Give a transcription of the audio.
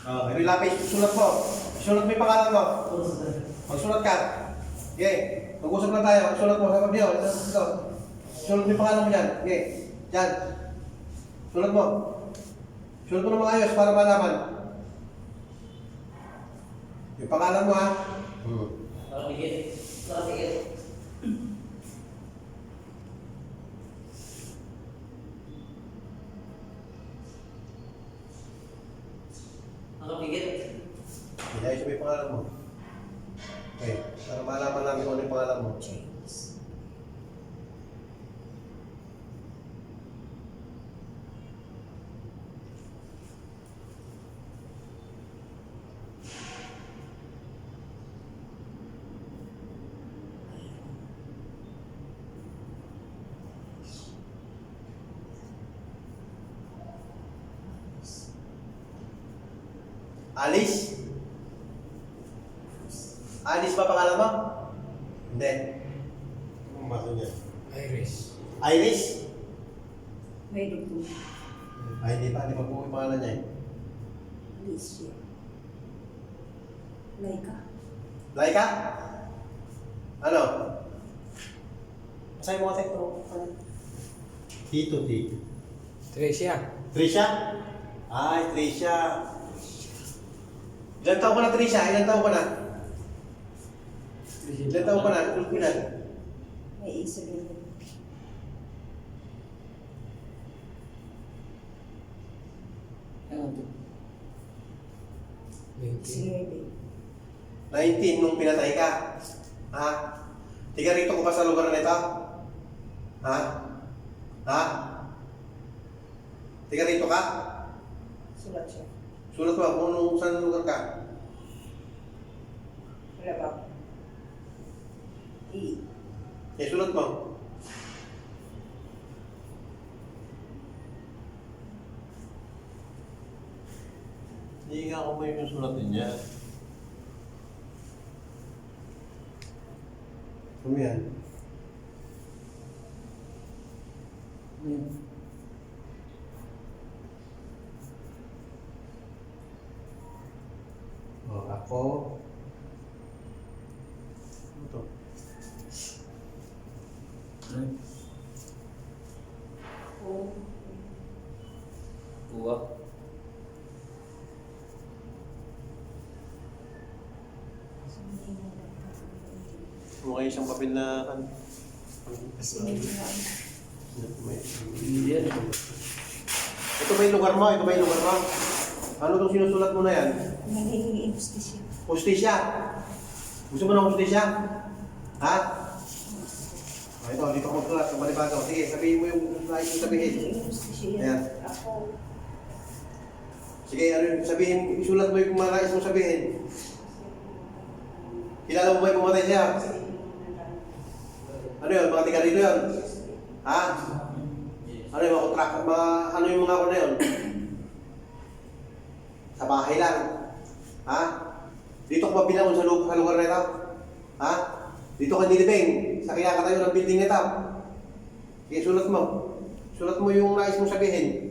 Oh, may lapis, sulat mo. Sulat mo yung pangalan mo. Magsulat ka. Okay. Mag-usap lang tayo. Sulat mo. Sabi. Ito, ito. Sulat mo yung pangalan mo dyan. Okay. Dyan. Sulat mo. Sulat mo ng maayos para malaman. Yung pangalan mo ha. Hmm. Nakapigil. Nakapigil. Nakapigil. Inayos mo yung pangalan mo. Okay. Para malaman namin kung ano yung pangalan mo. Alice? Alice ba pangalan mo? Hindi. Ano ba niya? Iris. Iris? May dugtong. Ay, hindi pa. Hindi pa po yung pangalan niya eh. Alicia. Laika. Laika? Ano? Masaya mo kasi ito. Tito, Tito. Tricia. Trisha? Ay, Trisha. Ilan taon ka na, Trisha? Ilan taon ka na? Ilan taon ka na? Ilan? May isa din. Ano to? Sige, din. 19 nung pinatay ka. Ha? Tiga rito ko pa sa lugar na ito? Ha? Ha? Tiga rito ka? Sulat siya. Sulat mo kung nung saan lugar ka. Wala ba? I. Eh, sulat mo. Hindi nga ako may yung sulat niya. Ano yan? Hmm. O, ako. Ano to? O. Buwa. Mukha isang papel na kan. Sinigyan. Hindi yan. Ito ba yung lugar mo? Ito ba yung lugar mo? Ano itong sinusulat mo na yan? Nanghihingi justisya. Hustisya. Gusto mo ng hustisya? Ha? O, ito, dito ako magsulat sa Manibago. Sige, sabihin mo yung nais mo sabihin. Nanghihingi justisya. Ayan. Ako. Sige, ano yung sabihin, isulat mo yung mga nais mo sabihin. Kilala mo ba yung pumatay siya? Ano yun? Mga tiga dito yun? Ha? Ano yung mga kontrak, mga, ano yung mga ako na yun? Sa bahay lang. Ha? Dito ko ba bilang sa, lu- sa lugar na ito? Ha? Dito ka nilibing sa kaya katayo ng building na ito. Sige, sulat mo. Sulat mo yung nais mong sabihin.